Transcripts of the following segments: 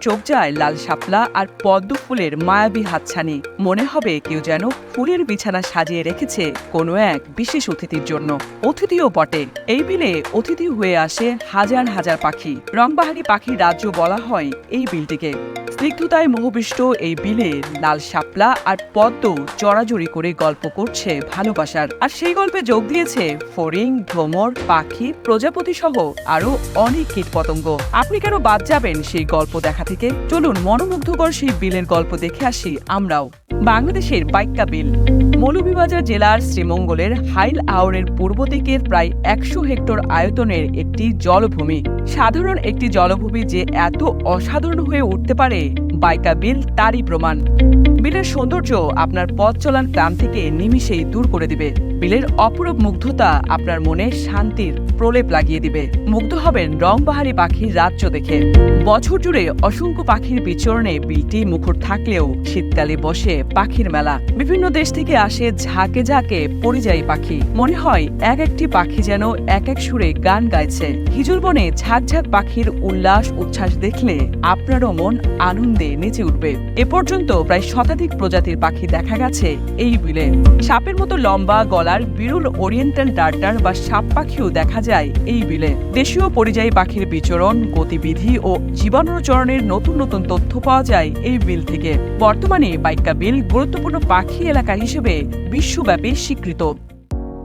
চোখ যায় লাল শাপলা আর পদ্ম ফুলের মায়াবী হাতছানি। মনে হবে কেউ যেন ফুলের বিছানা সাজিয়ে রেখেছে কোনো এক বিশেষ অতিথির জন্য। অতিথিও বটে। এই বিলে অতিথি হয়ে আসে হাজার হাজার পাখি। রংবাহারি পাখির রাজ্য বলা হয় এই বিলটিকে। স্নিগ্ধতায় মোহবিষ্ট এই বিলে লাল শাপলা আর পদ্ম জড়াজড়ি করে গল্প করছে ভালোবাসার। আর সেই গল্পে যোগ দিয়েছে ফরিং ভ্রমর পাখি প্রজাপতি সহ আরও অনেক কীটপতঙ্গ। আপনি কেন বাদ যাবেন সেই গল্প দেখা থেকে চলুন মনোমুগ্ধকর সেই বিলের গল্প দেখে আসি আমরাও। বাংলাদেশের বাইক্কা বিল। মৌলভীবাজার জেলার শ্রীমঙ্গলের হাইল আওয়ারের পূর্ব দিকের প্রায় একশো হেক্টর আয়তনের একটি জলভূমি। সাধারণ একটি জলভূমি যে এত অসাধারণ হয়ে উঠতে পারে বাইকা বিল তারই প্রমাণ। বিলের সৌন্দর্য আপনার পথ চলার ক্লান্তিকে নিমিষেই দূর করে দিবে। বিলের অপরূপ মুগ্ধতা আপনার মনে শান্তির প্রলেপ লাগিয়ে দিবে। মুগ্ধ হবেন রংবাহারি পাখির রাজ্য দেখে। বছর জুড়ে অসংখ্য পাখির বিচরণে বিলটি মুখর থাকলেও শীতকালে বসে পাখির মেলা। বিভিন্ন দেশ থেকে আসে ঝাঁকে ঝাঁকে পরিযায়ী পাখি। মনে হয় এক একটি পাখি যেন এক এক সুরে গান গাইছে। হিজুর বনে ঝাঁক ঝাঁক পাখির উল্লাস, উচ্ছ্বাস দেখলে আপনারও মন আনন্দে নেচে উঠবে। এ পর্যন্ত প্রায় শতাধিক প্রজাতির পাখি দেখা গেছে এই বিলে। সাপের মতো লম্বা গলার বিরুল ওরিয়েন্টাল ডার্টার বা সাপ পাখিও দেখা যায় এই বিলে। দেশীয় পরিযায়ী পাখির বিচরণ, গতিবিধি ও জীবাণুচরণের নতুন নতুন তথ্য পাওয়া যায় এই বিল থেকে। বর্তমানে বাইক্কা বিল গুরুত্বপূর্ণ পাখি এলাকা হিসেবে বিশ্বব্যাপী স্বীকৃত।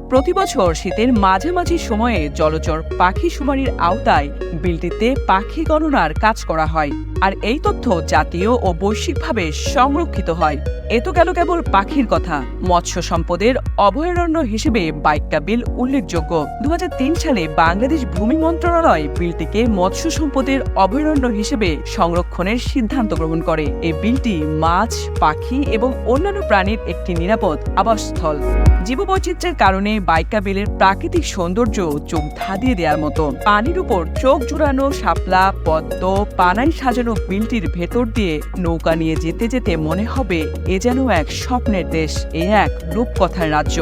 প্রতি বছর শীতের মাঝামাঝি সময়ে জলচর পাখি শুমারির আওতায় বিলটিতে পাখি গণনার কাজ করা হয়। আর এই তথ্য জাতীয় ও বৈশ্বিকভাবে সংরক্ষিত হয়। এ তো গেল কেবল পাখির কথা। মৎস্য সম্পদের অভয়ারণ্য হিসেবে বাইক্কা বিল উল্লেখযোগ্য। দু হাজার তিন সালে বাংলাদেশ ভূমি মন্ত্রণালয় বিলটিকে মৎস্য সম্পদের অভয়ারণ্য হিসেবে সংরক্ষণের সিদ্ধান্ত গ্রহণ করে। এই বিলটি মাছ, পাখি এবং অন্যান্য প্রাণীর একটি নিরাপদ আবাসস্থল। জীববৈচিত্র্যের কারণে বাইকা বিলের প্রাকৃতিক সৌন্দর্য চোখ ধাঁধিয়ে দেওয়ার মতো। পানির উপর চোখ জুড়ানো শাপলা, পদ্ম পানাই সাজানো বিলটির ভেতর দিয়ে নৌকা নিয়ে যেতে যেতে মনে হবে, এ যেন এক স্বপ্নের দেশ, এ এক রূপকথার রাজ্য।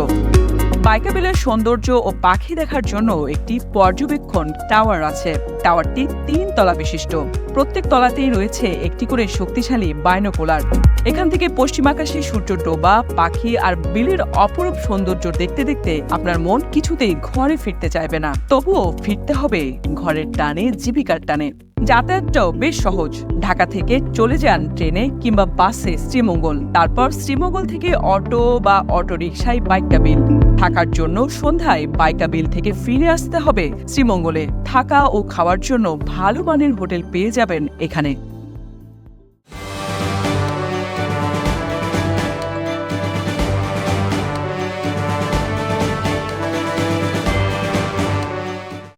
বাইকাবেলের সৌন্দর্য ও পাখি দেখার জন্য একটি পর্যবেক্ষণ টাওয়ার আছে। টাওয়ারটি তিন তলা বিশিষ্ট। প্রত্যেক তলাতেই রয়েছে একটি করে শক্তিশালী বাইনোকুলার। এখান থেকে পশ্চিম আকাশে সূর্য ডোবা, পাখি আর বিলের অপরূপ সৌন্দর্য দেখতে দেখতে আপনার মন কিছুতেই ঘরে ফিরতে চাইবে না। তবুও ফিরতে হবে ঘরের টানে, জীবিকার টানে। যাতায়াতটাও বেশ সহজ। ঢাকা থেকে চলে যান ট্রেনে কিংবা বাসে শ্রীমঙ্গল, তারপর শ্রীমঙ্গল থেকে অটো বা অটো রিক্সায় বাইকটা বিল। থাকার জন্য সন্ধ্যায় বাইকটা বিল থেকে ফিরে আসতে হবে শ্রীমঙ্গলে। থাকা ও খাওয়ার জন্য ভালো মানের হোটেল পেয়ে যাবেন এখানে।